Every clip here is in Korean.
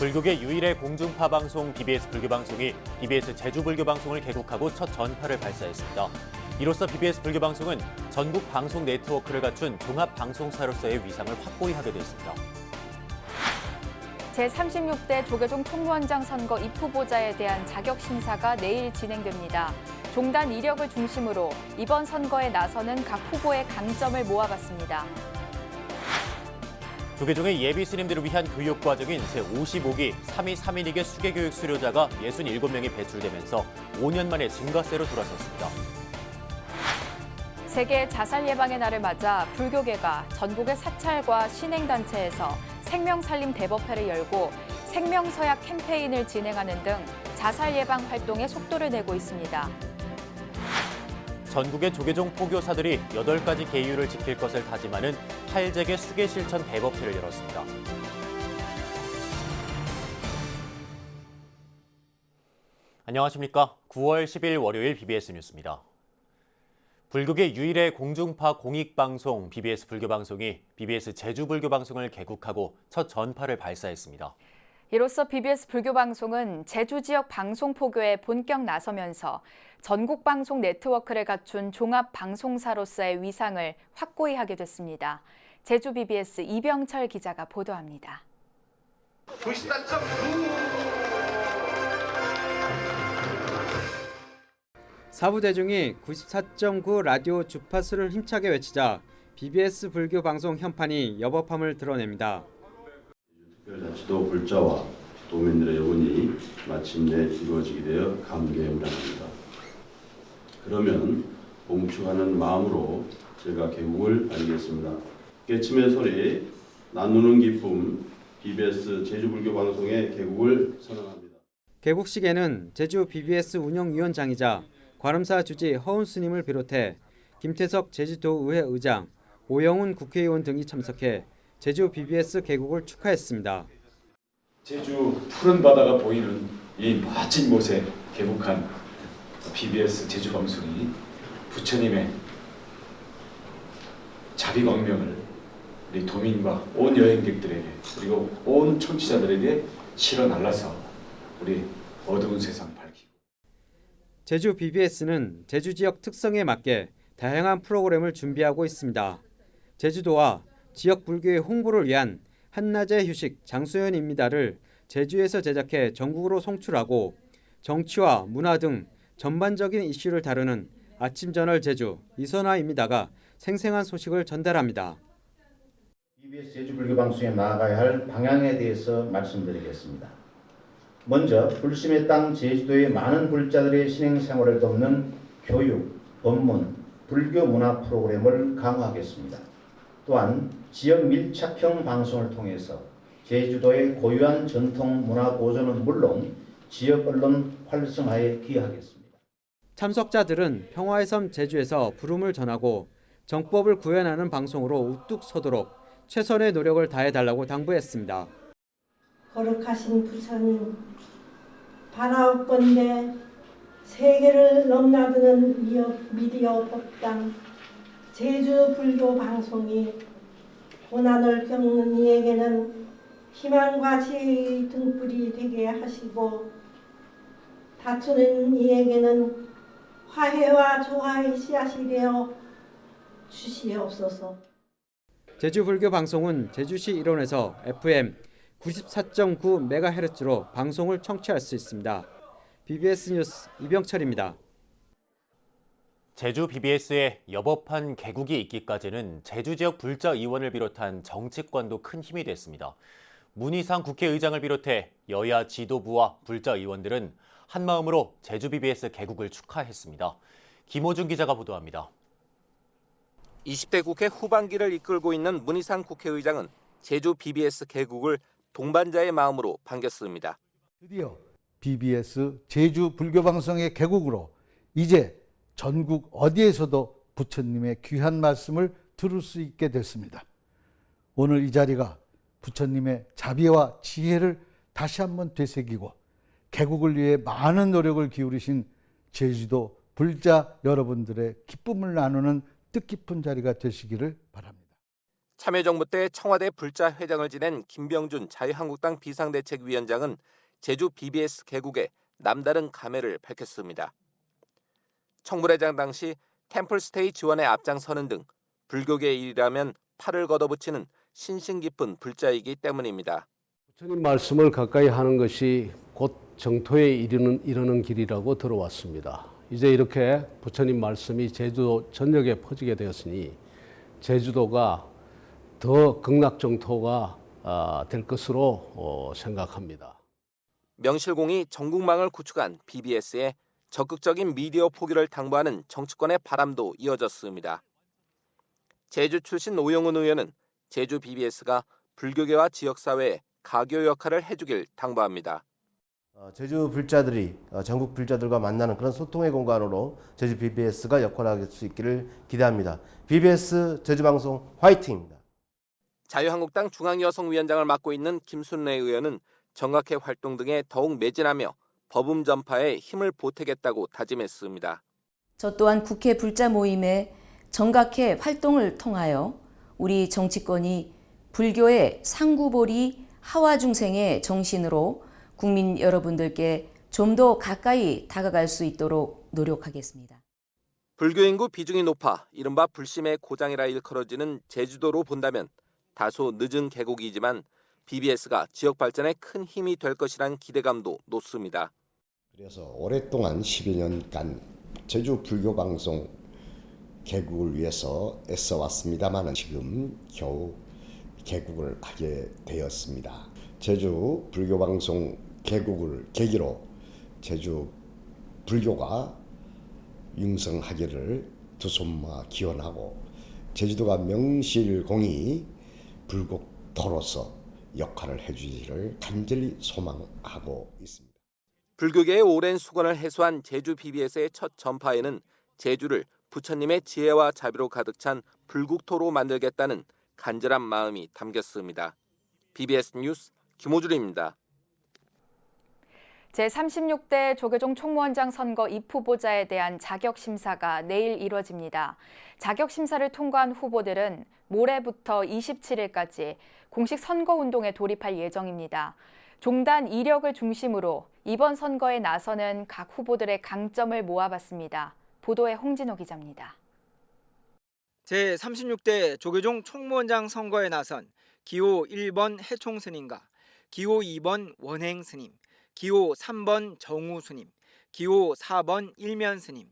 불교계 유일의 공중파 방송 BBS 불교 방송이 BBS 제주 불교 방송을 개국하고 첫 전파를 발사했습니다. 이로써 BBS 불교 방송은 전국 방송 네트워크를 갖춘 종합 방송사로서의 위상을 확고히 하게 됐습니다. 제36대 조계종 총무원장 선거 입후보자에 대한 자격 심사가 내일 진행됩니다. 종단 이력을 중심으로 이번 선거에 나서는 각 후보의 강점을 모아봤습니다. 조계종의 예비 스님들을 위한 교육 과정인 제55기 3위 3인에게 수계교육 수료자가 67명이 배출되면서 5년 만에 증가세로 돌아섰습니다. 세계 자살 예방의 날을 맞아 불교계가 전국의 사찰과 신행단체에서 생명살림 대법회를 열고 생명서약 캠페인을 진행하는 등 자살 예방 활동에 속도를 내고 있습니다. 전국의 조계종 포교사들이 8가지 계율을 지킬 것을 다짐하는 팔재계 수계 실천 대법회를 열었습니다. 안녕하십니까. 9월 10일 월요일 BBS 뉴스입니다. 불교계 유일의 공중파 공익방송 BBS 불교방송이 BBS 제주 불교방송을 개국하고 첫 전파를 발사했습니다. 이로써 BBS 불교방송은 제주 지역 방송 포교에 본격 나서면서 전국 방송 네트워크를 갖춘 종합 방송사로서의 위상을 확고히 하게 됐습니다. 제주 BBS 이병철 기자가 보도합니다. 94.9 사부대중이 94.9 라디오 주파수를 힘차게 외치자 BBS 불교 방송 현판이 여법함을 드러냅니다. 특별자치도 불자와 도민들의 여건이 마침내 이루어지게 되어 감개무량합니다. 그러면 봉축하는 마음으로 제가 개국을 알리겠습니다. 깨침의 소리, 나누는 기쁨, BBS 제주불교 방송의 개국을 선언합니다. 개국식에는 제주 BBS 운영위원장이자 관음사 주지 허운 스님을 비롯해 김태석 제주도의회 의장, 오영훈 국회의원 등이 참석해 제주 BBS 개국을 축하했습니다. 제주 푸른 바다가 보이는 이 멋진 곳에 개국한 BBS 제주 방송이 부처님의 자비광명을 우리 도민과 온 여행객들에게 그리고 온 청취자들에게 실어 날라서 우리 어두운 세상 밝히고 제주 BBS는 제주 지역 특성에 맞게 다양한 프로그램을 준비하고 있습니다. 제주도와 지역 불교의 홍보를 위한 한낮의 휴식 장수연입니다를 제주에서 제작해 전국으로 송출하고 정치와 문화 등 전반적인 이슈를 다루는 아침 저널 제주 이선화입니다가 생생한 소식을 전달합니다. BBS 제주 불교 방송에 나아가야 할 방향에 대해서 말씀드리겠습니다. 먼저 불심의 땅 제주도의 많은 불자들의 신행 생활을 돕는 교육, 법문, 불교 문화 프로그램을 강화하겠습니다. 또한 지역 밀착형 방송을 통해서 제주도의 고유한 전통 문화 보존은 물론 지역 언론 활성화에 기여하겠습니다. 참석자들은 평화의 섬 제주에서 부름을 전하고 정법을 구현하는 방송으로 우뚝 서도록 최선의 노력을 다해달라고 당부했습니다. 거룩하신 부처님 바라옵건대 세계를 넘나드는 미디어, 법당 제주 불교 방송이 고난을 겪는 이에게는 희망과 지혜의 등불이 되게 하시고 다투는 이에게는 화해와 조화의 씨앗이 되어 주시옵소서. 제주 불교 방송은 제주시 일원에서 FM 94.9MHz로 방송을 청취할 수 있습니다. BBS 뉴스 이병철입니다. 제주 BBS의 여법한 개국이 있기까지는 제주 지역 불자 의원을 비롯한 정치권도 큰 힘이 됐습니다. 문희상 국회의장을 비롯해 여야 지도부와 불자 의원들은 한마음으로 제주 BBS 개국을 축하했습니다. 김호준 기자가 보도합니다. 20대 국회 후반기를 이끌고 있는 문희상 국회의장은 제주 BBS 개국을 동반자의 마음으로 반겼습니다. 드디어 BBS 제주 불교 방송의 개국으로 이제 전국 어디에서도 부처님의 귀한 말씀을 들을 수 있게 됐습니다. 오늘 이 자리가 부처님의 자비와 지혜를 다시 한번 되새기고 개국을 위해 많은 노력을 기울이신 제주도 불자 여러분들의 기쁨을 나누는 뜻깊은 자리가 되시기를 바랍니다. 참여정부 때 청와대 불자 회장을 지낸 김병준 자유한국당 비상대책위원장은 제주 BBS 개국에 남다른 감회를 밝혔습니다. 청문회장 당시 템플스테이 지원에 앞장서는 등 불교계 일이라면 팔을 걷어붙이는 신신 깊은 불자이기 때문입니다. 부처님 말씀을 가까이 하는 것이 곧 정토에 이르는, 이르는 길이라고 들어왔습니다. 이제 이렇게 부처님 말씀이 제주도 전역에 퍼지게 되었으니 제주도가 더 극락정토가 아, 될 것으로 어, 생각합니다. 명실공히 전국망을 구축한 BBS에 적극적인 미디어 포기를 당부하는 정치권의 바람도 이어졌습니다. 제주 출신 오영훈 의원은 제주 BBS가 불교계와 지역사회에 가교 역할을 해주길 당부합니다. 어, 제주 불자들이 어, 전국 불자들과 만나는 그런 소통의 공간으로 제주 BBS가 역할을 할수 있기를 기대합니다. BBS 제주 방송 화이팅입니다. 자유한국당 중앙여성위원장을 맡고 있는 김순례 의원은 정각회 활동 등에 더욱 매진하며 법음 전파에 힘을 보태겠다고 다짐했습니다. 저 또한 국회 불자 모임에 정각회 활동을 통하여 우리 정치권이 불교의 상구보리 하와 중생의 정신으로 국민 여러분들께 좀 더 가까이 다가갈 수 있도록 노력하겠습니다. 불교 인구 비중이 높아 이른바 불심의 고장이라 일컬어지는 제주도로 본다면 다소 늦은 개국이지만 BBS가 지역 발전에 큰 힘이 될 것이란 기대감도 높습니다. 그래서 오랫동안 10여 년간 제주 불교 방송 개국을 위해서 애써 왔습니다만 지금 겨우 개국을 하게 되었습니다. 제주 불교 방송 개국을 계기로 제주 불교가 융성하기를 두 손마 기원하고 제주도가 명실공히 불국토로서 역할을 해주기를 간절히 소망하고 있습니다. 불교계의 오랜 수건을 해소한 제주 BBS의 첫 전파에는 제주를 부처님의 지혜와 자비로 가득 찬 불국토로 만들겠다는 간절한 마음이 담겼습니다. BBS 뉴스 김호준입니다. 제36대 조계종 총무원장 선거 입 후보자에 대한 자격 심사가 내일 이뤄집니다. 자격 심사를 통과한 후보들은 모레부터 27일까지 공식 선거 운동에 돌입할 예정입니다. 종단 이력을 중심으로 이번 선거에 나서는 각 후보들의 강점을 모아봤습니다. 보도에 홍진호 기자입니다. 제36대 조계종 총무원장 선거에 나선 기호 1번 해총 스님과 기호 2번 원행 스님, 기호 3번 정우 스님, 기호 4번 일면 스님,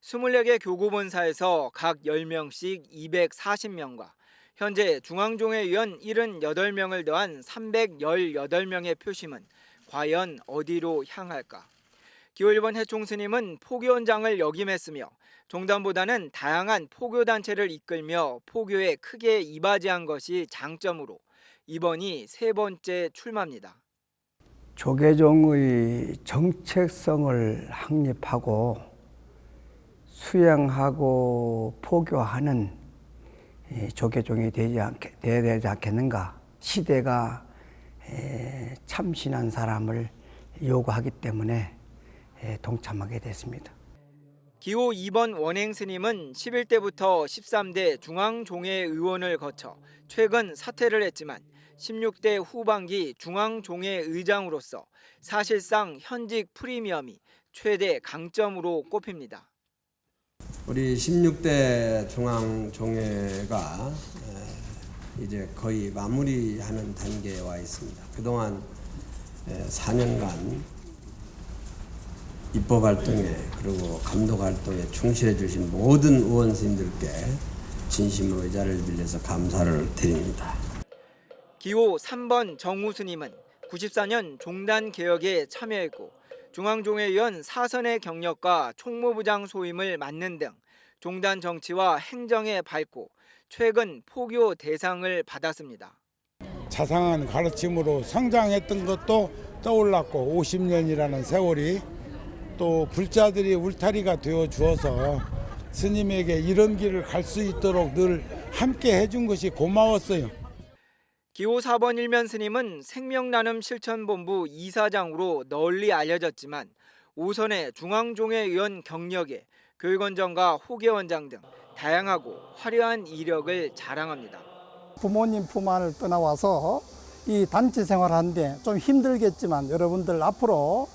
24개 교구본사에서 각 10명씩 240명과 현재 중앙종회 위원 78명을 더한 318명의 표심은 과연 어디로 향할까? 기호 1번 해총 스님은 포교원장을 역임했으며 종단보다는 다양한 포교 단체를 이끌며 포교에 크게 이바지한 것이 장점으로 이번이 세 번째 출마입니다. 조계종의 정책성을 확립하고 수행하고 포교하는 조계종이 되지 않게 되지 않겠는가? 시대가 참신한 사람을 요구하기 때문에 동참하게 됐습니다. 기호 2번 원행 스님은 11대부터 13대 중앙종회 의원을 거쳐 최근 사퇴를 했지만 16대 후반기 중앙종회 의장으로서 사실상 현직 프리미엄이 최대 강점으로 꼽힙니다. 우리 16대 중앙종회가 이제 거의 마무리하는 단계에 와 있습니다. 그동안 4년간 입법 활동에 그리고 감독 활동에 충실해 주신 모든 의원 스님들께 진심으로 이 자리를 빌려서 감사를 드립니다. 기호 3번 정우 스님은 94년 종단 개혁에 참여했고 중앙종회위원 사선의 경력과 총무부장 소임을 맡는 등 종단 정치와 행정에 밝고 최근 포교 대상을 받았습니다. 자상한 가르침으로 성장했던 것도 떠올랐고 50년이라는 세월이 또 불자들이 울타리가 되어 주어서 스님에게 이런 길을 갈 수 있도록 늘 함께 해준 것이 고마웠어요. 기호 4번 일면 스님은 생명나눔 실천본부 이사장으로 널리 알려졌지만 오선의 중앙종회위원 경력에 교육원장과 호계원장 등 다양하고 화려한 이력을 자랑합니다. 부모님 품 안을 떠나와서 이 단체 생활하는데 좀 힘들겠지만 여러분들 앞으로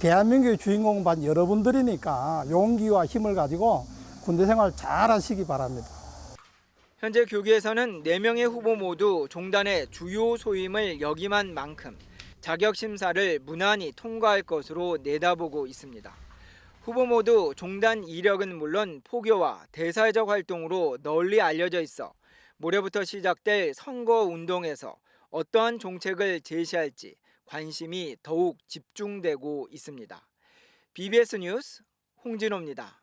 대한민국의 주인공은 바로 여러분들이니까 용기와 힘을 가지고 군대 생활 잘 하시기 바랍니다. 현재 교계에서는 4명의 후보 모두 종단의 주요 소임을 역임한 만큼 자격 심사를 무난히 통과할 것으로 내다보고 있습니다. 후보 모두 종단 이력은 물론 포교와 대사회적 활동으로 널리 알려져 있어 모레부터 시작될 선거 운동에서 어떠한 정책을 제시할지 관심이 더욱 집중되고 있습니다. BBS 뉴스 홍진호입니다.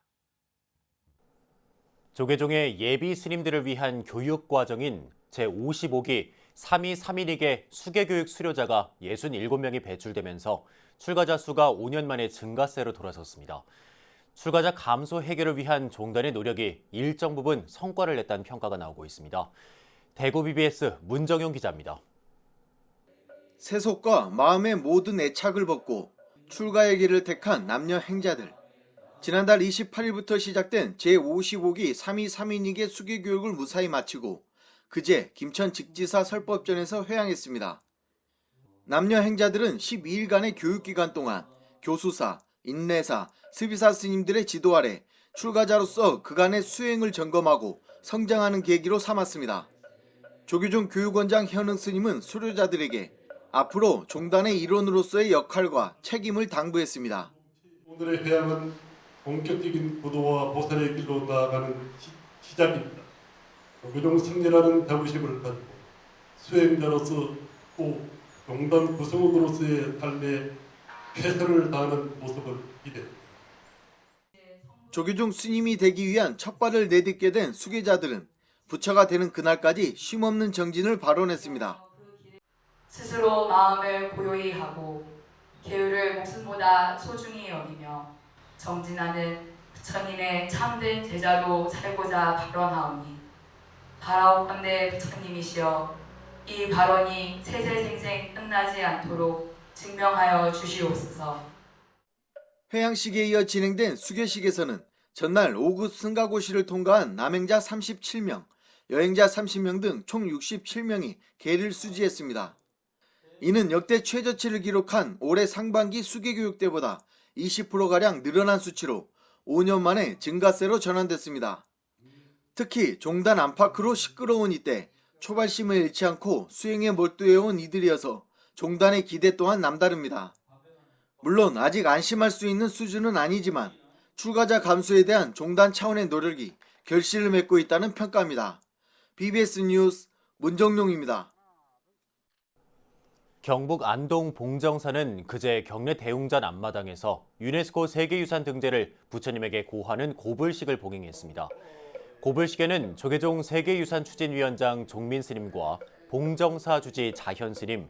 조계종의 예비 스님들을 위한 교육 과정인 제55기 3위 3인에게 수계교육 수료자가 67명이 배출되면서 출가자 수가 5년 만에 증가세로 돌아섰습니다. 출가자 감소 해결을 위한 종단의 노력이 일정 부분 성과를 냈다는 평가가 나오고 있습니다. 대구 BBS 문정용 기자입니다. 세속과 마음의 모든 애착을 벗고 출가의 길을 택한 남녀 행자들. 지난달 28일부터 시작된 제55기 3위 3인에게 수기 교육을 무사히 마치고 그제 김천 직지사 설법전에서 회항했습니다. 남녀 행자들은 12일간의 교육기간 동안 교수사, 인내사, 스비사 스님들의 지도 아래 출가자로서 그간의 수행을 점검하고 성장하는 계기로 삼았습니다. 조규종 교육원장 현흥 스님은 수료자들에게 앞으로 종단의 일원으로서의 역할과 책임을 당부했습니다. 오늘의 회양은 본격적인 부도와 보살의 길로 나아가는 시, 작입니다 교종 승리라는 자부심을 가지고 수행자로서 또 종단 구성원으로서의 삶에 최선을 다하는 모습을 기대합니다. 조규종 스님이 되기 위한 첫 발을 내딛게 된 수계자들은 부처가 되는 그날까지 쉼없는 정진을 발언했습니다. 스스로 마음을 고요히 하고 계율을 목숨보다 소중히 여기며 정진하는 부처님의 참된 제자로 살고자 발언하오니 바라옵건대 부처님이시여 이 발언이 세세생생 끝나지 않도록 증명하여 주시옵소서. 회양식에 이어 진행된 수계식에서는 전날 5급 승가고시를 통과한 남행자 37명, 여행자 30명 등 총 67명이 계를 수지했습니다. 이는 역대 최저치를 기록한 올해 상반기 수계교육 때보다 20%가량 늘어난 수치로 5년 만에 증가세로 전환됐습니다. 특히 종단 안팎으로 시끄러운 이때 초발심을 잃지 않고 수행에 몰두해온 이들이어서 종단의 기대 또한 남다릅니다. 물론 아직 안심할 수 있는 수준은 아니지만 출가자 감소에 대한 종단 차원의 노력이 결실을 맺고 있다는 평가입니다. BBS 뉴스 문정용입니다. 경북 안동 봉정사는 그제 경내 대웅전 앞마당에서 유네스코 세계유산 등재를 부처님에게 고하는 고불식을 봉행했습니다. 고불식에는 조계종 세계유산 추진위원장 종민 스님과 봉정사 주지 자현 스님,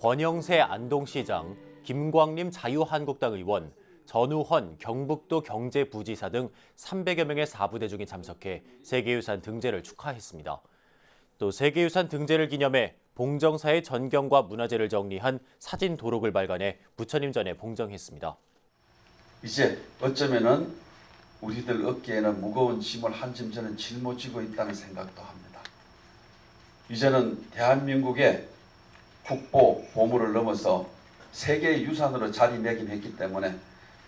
권영세 안동시장, 김광림 자유한국당 의원, 전우헌 경북도 경제부지사 등 300여 명의 사부대중이 참석해 세계유산 등재를 축하했습니다. 또 세계유산 등재를 기념해 봉정사의 전경과 문화재를 정리한 사진 도록을 발간해 부처님 전에 봉정했습니다. 이제 어쩌면은 우리들 어깨에는 무거운 짐을 한 짐 저는 짊어지고 있다는 생각도 합니다. 이제는 대한민국의 국보 보물을 넘어서 세계 유산으로 자리매김했기 때문에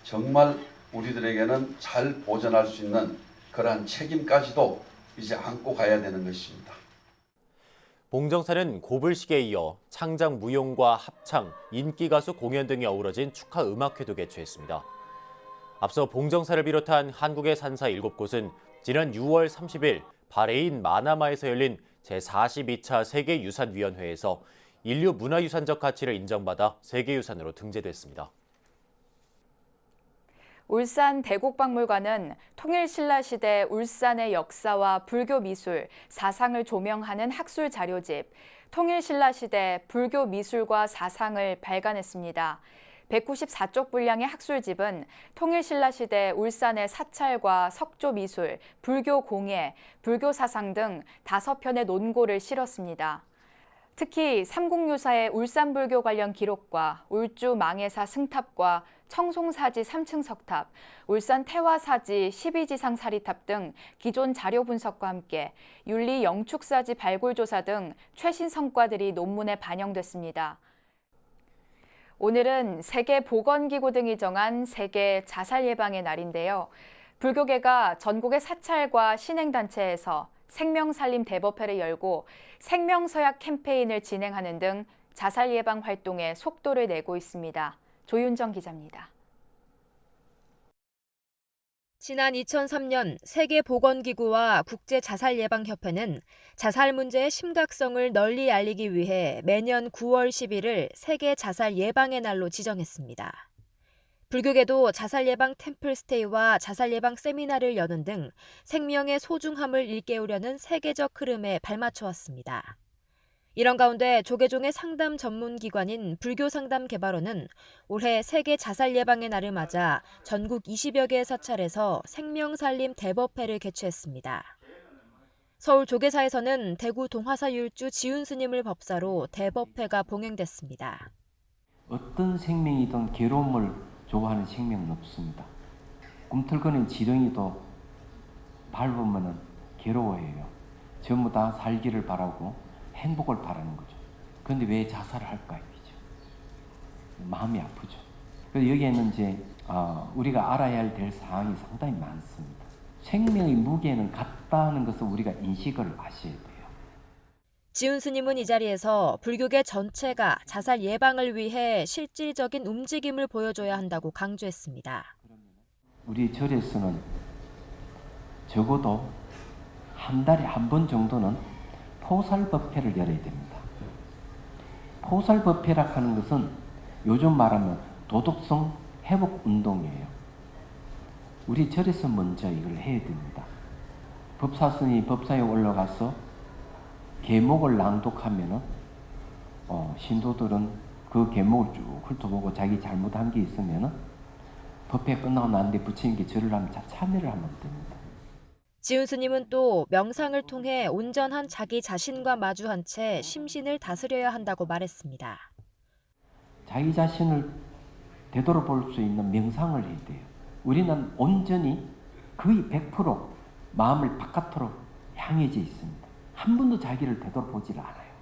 정말 우리들에게는 잘 보존할 수 있는 그러한 책임까지도 이제 안고 가야 되는 것입니다. 봉정사는 고불식에 이어 창작 무용과 합창, 인기 가수 공연 등이 어우러진 축하 음악회도 개최했습니다. 앞서 봉정사를 비롯한 한국의 산사 7곳은 지난 6월 30일 바레인 마나마에서 열린 제42차 세계유산위원회에서 인류 문화유산적 가치를 인정받아 세계유산으로 등재됐습니다. 울산 대곡박물관은 통일신라 시대 울산의 역사와 불교 미술, 사상을 조명하는 학술 자료집 통일신라 시대 불교 미술과 사상을 발간했습니다. 194쪽 분량의 학술집은 통일신라 시대 울산의 사찰과 석조 미술, 불교 공예, 불교 사상 등 다섯 편의 논고를 실었습니다. 특히 삼국유사의 울산불교 관련 기록과 울주 망해사 승탑과 청송사지 3층 석탑, 울산 태화사지 12지상 사리탑 등 기존 자료 분석과 함께 윤리 영축사지 발굴 조사 등 최신 성과들이 논문에 반영됐습니다. 오늘은 세계보건기구 등이 정한 세계 자살 예방의 날인데요. 불교계가 전국의 사찰과 신행단체에서 생명살림 대법회를 열고 생명서약 캠페인을 진행하는 등 자살 예방 활동에 속도를 내고 있습니다. 조윤정 기자입니다. 지난 2003년 세계보건기구와 국제자살예방협회는 자살 문제의 심각성을 널리 알리기 위해 매년 9월 10일을 세계 자살 예방의 날로 지정했습니다. 불교계도 자살 예방 템플스테이와 자살 예방 세미나를 여는 등 생명의 소중함을 일깨우려는 세계적 흐름에 발맞춰 왔습니다. 이런 가운데 조계종의 상담 전문 기관인 불교상담개발원은 올해 세계 자살 예방의 날을 맞아 전국 20여 개의 사찰에서 생명살림 대법회를 개최했습니다. 서울 조계사에서는 대구 동화사 율주 지훈 스님을 법사로 대법회가 봉행됐습니다. 어떤 생명이든 괴로움을 좋아하는 생명은 없습니다. 꿈틀거리는 지렁이도 밟으면 괴로워해요. 전부 다 살기를 바라고 행복을 바라는 거죠. 그런데 왜 자살을 할까 이죠. 마음이 아프죠. 그래서 여기에는 이제 어, 우리가 알아야 될 사항이 상당히 많습니다. 생명의 무게는 같다는 것을 우리가 인식을 하셔야 돼요. 지훈 스님은 이 자리에서 불교계 전체가 자살 예방을 위해 실질적인 움직임을 보여줘야 한다고 강조했습니다. 우리 절에서는 적어도 한 달에 한 번 정도는 포살법회를 열어야 됩니다. 포살법회라 하는 것은 요즘 말하면 도덕성 회복 운동이에요. 우리 절에서 먼저 이걸 해야 됩니다. 법사스님 법사에 올라가서 계목을 낭독하면은 어, 신도들은 그 계목을 쭉 훑어보고 자기 잘못한 게 있으면은 법회 끝나고 난 뒤에 부처님께 절을 하면 자, 참여를 하면 됩니다. 지훈 스님은 또 명상을 통해 온전한 자기 자신과 마주한 채 심신을 다스려야 한다고 말했습니다. 자기 자신을 되돌아볼 수 있는 명상을 해야 돼요. 우리는 온전히 거의 100% 마음을 바깥으로 향해져 있습니다. 한 번도 자기를 되돌아보질 않아요.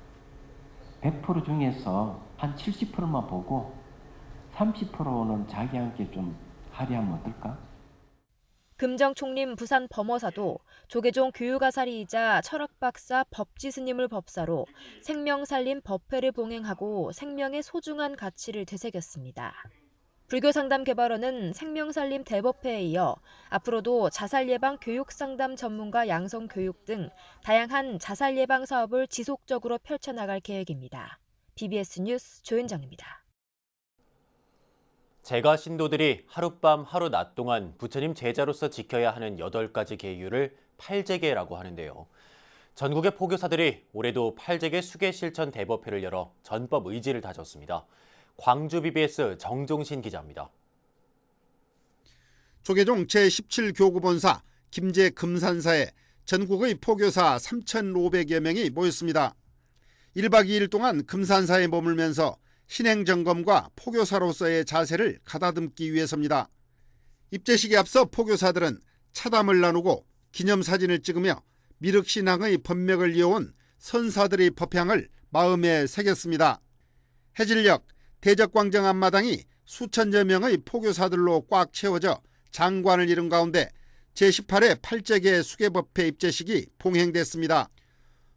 100% 중에서 한 70%만 보고 30%는 자기한테 좀 하려면 어떨까? 금정 총림 부산 범어사도 조계종 교육아사리이자 철학박사 법지 스님을 법사로 생명살림 법회를 봉행하고 생명의 소중한 가치를 되새겼습니다. 불교상담개발원은 생명살림 대법회에 이어 앞으로도 자살 예방 교육 상담 전문가 양성 교육 등 다양한 자살 예방 사업을 지속적으로 펼쳐나갈 계획입니다. BBS 뉴스 조윤정입니다. 제가 신도들이 하룻밤 하루 낮 동안 부처님 제자로서 지켜야 하는 여덟 가지 계율을 팔제계라고 하는데요. 전국의 포교사들이 올해도 팔제계 수계 실천 대법회를 열어 전법 의지를 다졌습니다. 광주 BBS 정종신 기자입니다. 조계종 제17교구본사 김제 금산사에 전국의 포교사 3,500여 명이 모였습니다. 1박 2일 동안 금산사에 머물면서 신행 점검과 포교사로서의 자세를 가다듬기 위해서입니다. 입제식에 앞서 포교사들은 차담을 나누고 기념사진을 찍으며 미륵신앙의 법맥을 이어온 선사들의 법향을 마음에 새겼습니다. 해질녘 대적광정 앞마당이 수천여 명의 포교사들로 꽉 채워져 장관을 이룬 가운데 제18회 팔제계 수계법회 입제식이 봉행됐습니다.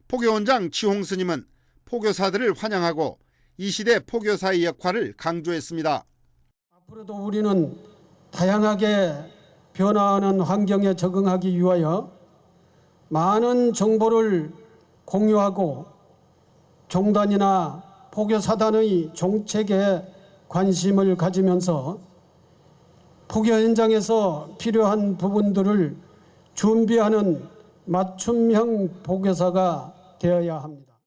포교원장 지홍 스님은 포교사들을 환영하고 이 시대 포교사의 역할을 강조했습니다. 앞으로도 우리는 다양하게 변화하는 환경에 적응하기 위하여 많은 정보를 공유하고 종단이나 포교 사단의 정책에 관심을 가지면서 포교 현장에서 필요한 부분들을 준비하는 맞춤형 포교사가 되어야 합니다.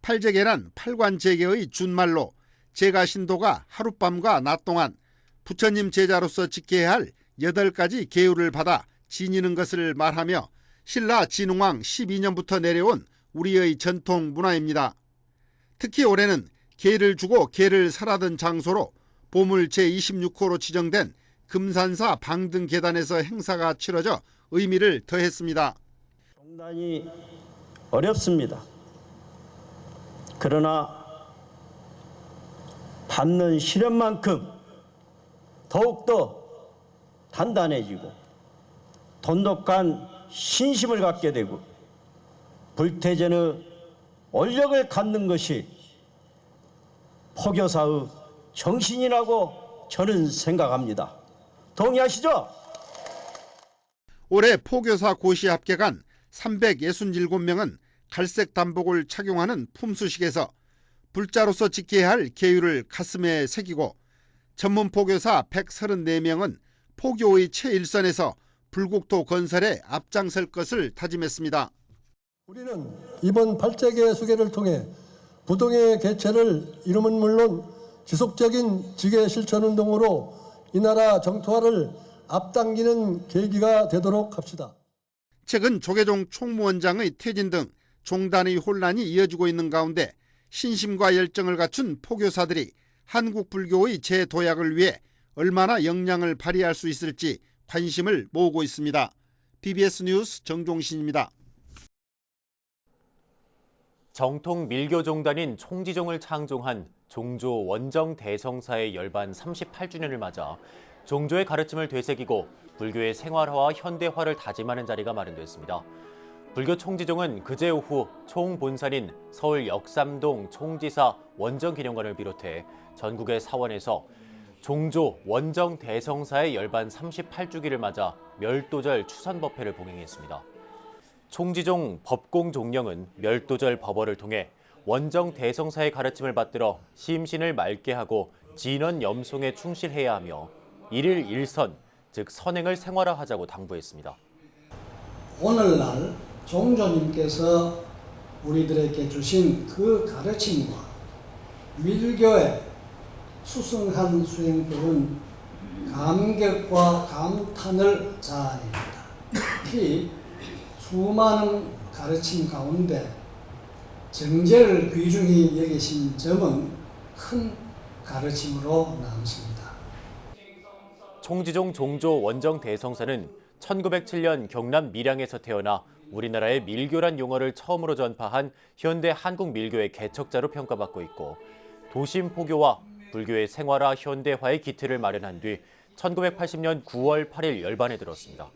팔제계란 팔관제계의 준말로 제가 신도가 하룻밤과 낮 동안 부처님 제자로서 지켜야 할 여덟 가지 계율을 받아 지니는 것을 말하며 신라 진흥왕 12년부터 내려온 우리의 전통 문화입니다. 특히 올해는 개를 주고 개를 살하던 장소로 보물 제26호로 지정된 금산사 방등 계단에서 행사가 치러져 의미를 더했습니다. 장단이 어렵습니다. 그러나 받는 시련만큼 더욱더 단단해지고 돈독한 신심을 갖게 되고 불태전의 원력을 갖는 것이 포교사의 정신이라고 저는 생각합니다. 동의하시죠? 올해 포교사 고시 합격한 367명은 갈색 단복을 착용하는 품수식에서 불자로서 지켜야 할 계율을 가슴에 새기고 전문 포교사 134명은 포교의 최일선에서 불국토 건설에 앞장설 것을 다짐했습니다. 우리는 이번 발제계 수계를 통해 부동의 개최를 이루면 물론 지속적인 직계 실천 운동으로 이 나라 정토화를 앞당기는 계기가 되도록 합시다. 최근 조계종 총무원장의 퇴진 등 종단의 혼란이 이어지고 있는 가운데 신심과 열정을 갖춘 포교사들이 한국 불교의 재도약을 위해 얼마나 역량을 발휘할 수 있을지 관심을 모으고 있습니다. BBS 뉴스 정종신입니다. 정통 밀교 종단인 총지종을 창종한 종조 원정 대성사의 열반 38주년을 맞아 종조의 가르침을 되새기고 불교의 생활화와 현대화를 다짐하는 자리가 마련됐습니다. 불교 총지종은 그제 오후 총본산인 서울 역삼동 총지사 원정기념관을 비롯해 전국의 사원에서 종조 원정 대성사의 열반 38주기를 맞아 멸도절 추선 법회를 봉행했습니다. 총지종 법공 종령은 멸도절 법어를 통해 원정 대성사의 가르침을 받들어 심신을 맑게 하고 진원 염송에 충실해야 하며 일일 일선, 즉 선행을 생활화하자고 당부했습니다. 오늘날 종조님께서 우리들에게 주신 그 가르침과 밀교의 수승한 수행법은 감격과 감탄을 자아냅니다. 특히 수많은 가르침 가운데 정제를 귀중히 여기신 점은 큰 가르침으로 남습니다. 총지종 종조 원정 대성사는 1907년 경남 밀양에서 태어나 우리나라의 밀교란 용어를 처음으로 전파한 현대 한국 밀교의 개척자로 평가받고 있고 도심 포교와 불교의 생활화 현대화의 기틀을 마련한 뒤 1980년 9월 8일 열반에 들었습니다.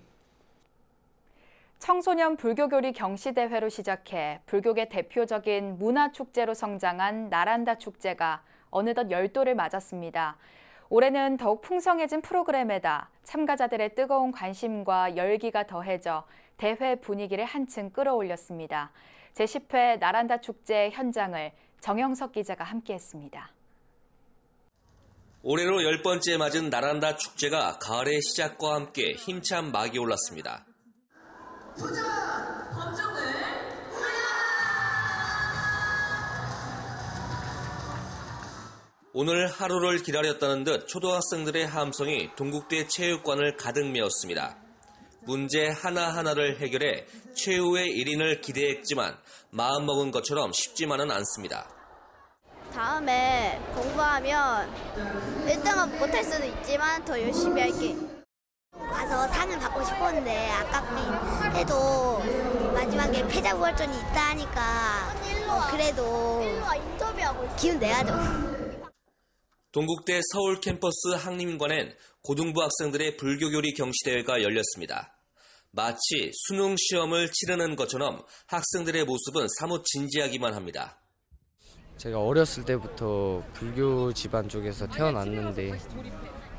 청소년 불교교리 경시대회로 시작해 불교계 대표적인 문화축제로 성장한 나란다 축제가 어느덧 열도를 맞았습니다. 올해는 더욱 풍성해진 프로그램에다 참가자들의 뜨거운 관심과 열기가 더해져 대회 분위기를 한층 끌어올렸습니다. 제10회 나란다 축제 현장을 정영석 기자가 함께했습니다. 올해로 열 번째 맞은 나란다 축제가 가을의 시작과 함께 힘찬 막이 올랐습니다. 오늘 하루를 기다렸다는 듯 초등학생들의 함성이 동국대 체육관을 가득 메웠습니다. 문제 하나하나를 해결해 최후의 1인을 기대했지만 마음먹은 것처럼 쉽지만은 않습니다. 다음에 공부하면 1등은 못할 수도 있지만 더 열심히 할게. 가서 상을 받고 싶었는데 아깝긴 해도 마지막에 패자부활전이 있다 하니까 어, 그래도 기운 내야죠. 동국대 서울 캠퍼스 항림관엔 고등부 학생들의 불교교리 경시대회가 열렸습니다. 마치 수능 시험을 치르는 것처럼 학생들의 모습은 사뭇 진지하기만 합니다. 제가 어렸을 때부터 불교 집안 쪽에서 태어났는데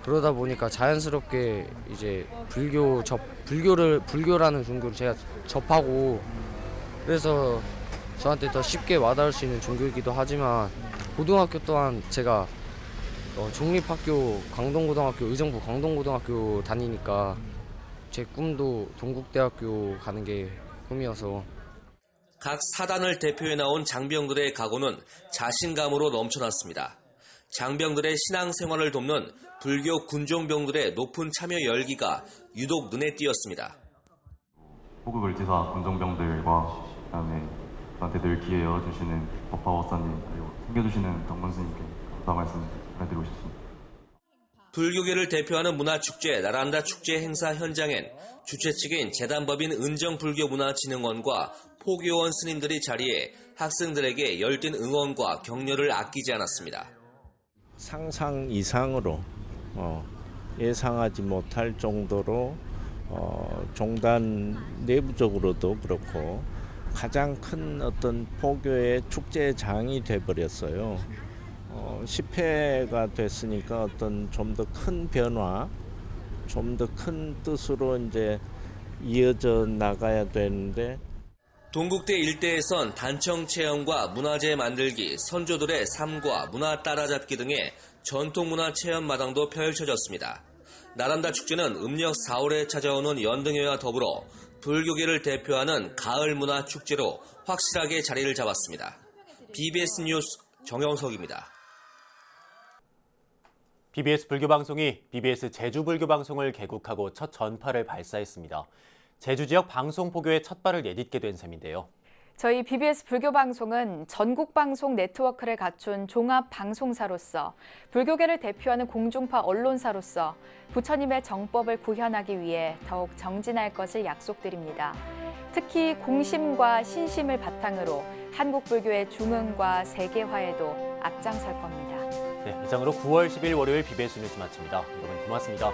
그러다 보니까 자연스럽게 이제 불교 접 불교를 불교라는 종교를 제가 접하고 그래서 저한테 더 쉽게 와닿을 수 있는 종교이기도 하지만 고등학교 또한 제가 어, 종립학교 광동고등학교 의정부 광동고등학교 다니니까 제 꿈도 동국대학교 가는 게 꿈이어서 각 사단을 대표해 나온 장병들의 각오는 자신감으로 넘쳐났습니다. 장병들의 신앙생활을 돕는 불교 군종병들의 높은 참여 열기가 유독 눈에 띄었습니다. 호국을지사 군종병들과 그다음에 저한테 늘 기회 열어주시는 법화 목사님 그리고 챙겨주시는 동문 스님께 감사 말씀 전해드리고 싶습니다. 불교계를 대표하는 문화축제 나란다 축제 행사 현장엔 주최 측인 재단법인 은정불교문화진흥원과 포교원 스님들이 자리해 학생들에게 열띤 응원과 격려를 아끼지 않았습니다. 상상 이상으로 어, 예상하지 못할 정도로 어, 종단 내부적으로도 그렇고 가장 큰 어떤 포교의 축제장이 돼버렸어요. 어, 10회가 됐으니까 어떤 좀 더 큰 변화, 좀 더 큰 뜻으로 이제 이어져 나가야 되는데 동국대 일대에선 단청 체험과 문화재 만들기, 선조들의 삶과 문화 따라잡기 등의 전통문화 체험 마당도 펼쳐졌습니다. 나란다 축제는 음력 4월에 찾아오는 연등회와 더불어 불교계를 대표하는 가을 문화 축제로 확실하게 자리를 잡았습니다. BBS 뉴스 정영석입니다. BBS 불교 방송이 BBS 제주 불교 방송을 개국하고 첫 전파를 발사했습니다. 제주 지역 방송 포교의 첫 발을 내딛게 된 셈인데요. 저희 BBS 불교 방송은 전국 방송 네트워크를 갖춘 종합 방송사로서 불교계를 대표하는 공중파 언론사로서 부처님의 정법을 구현하기 위해 더욱 정진할 것을 약속드립니다. 특히 공심과 신심을 바탕으로 한국 불교의 중흥과 세계화에도 앞장설 겁니다. 네, 이상으로 9월 10일 월요일 BBS 뉴스 마칩니다. 여러분 고맙습니다.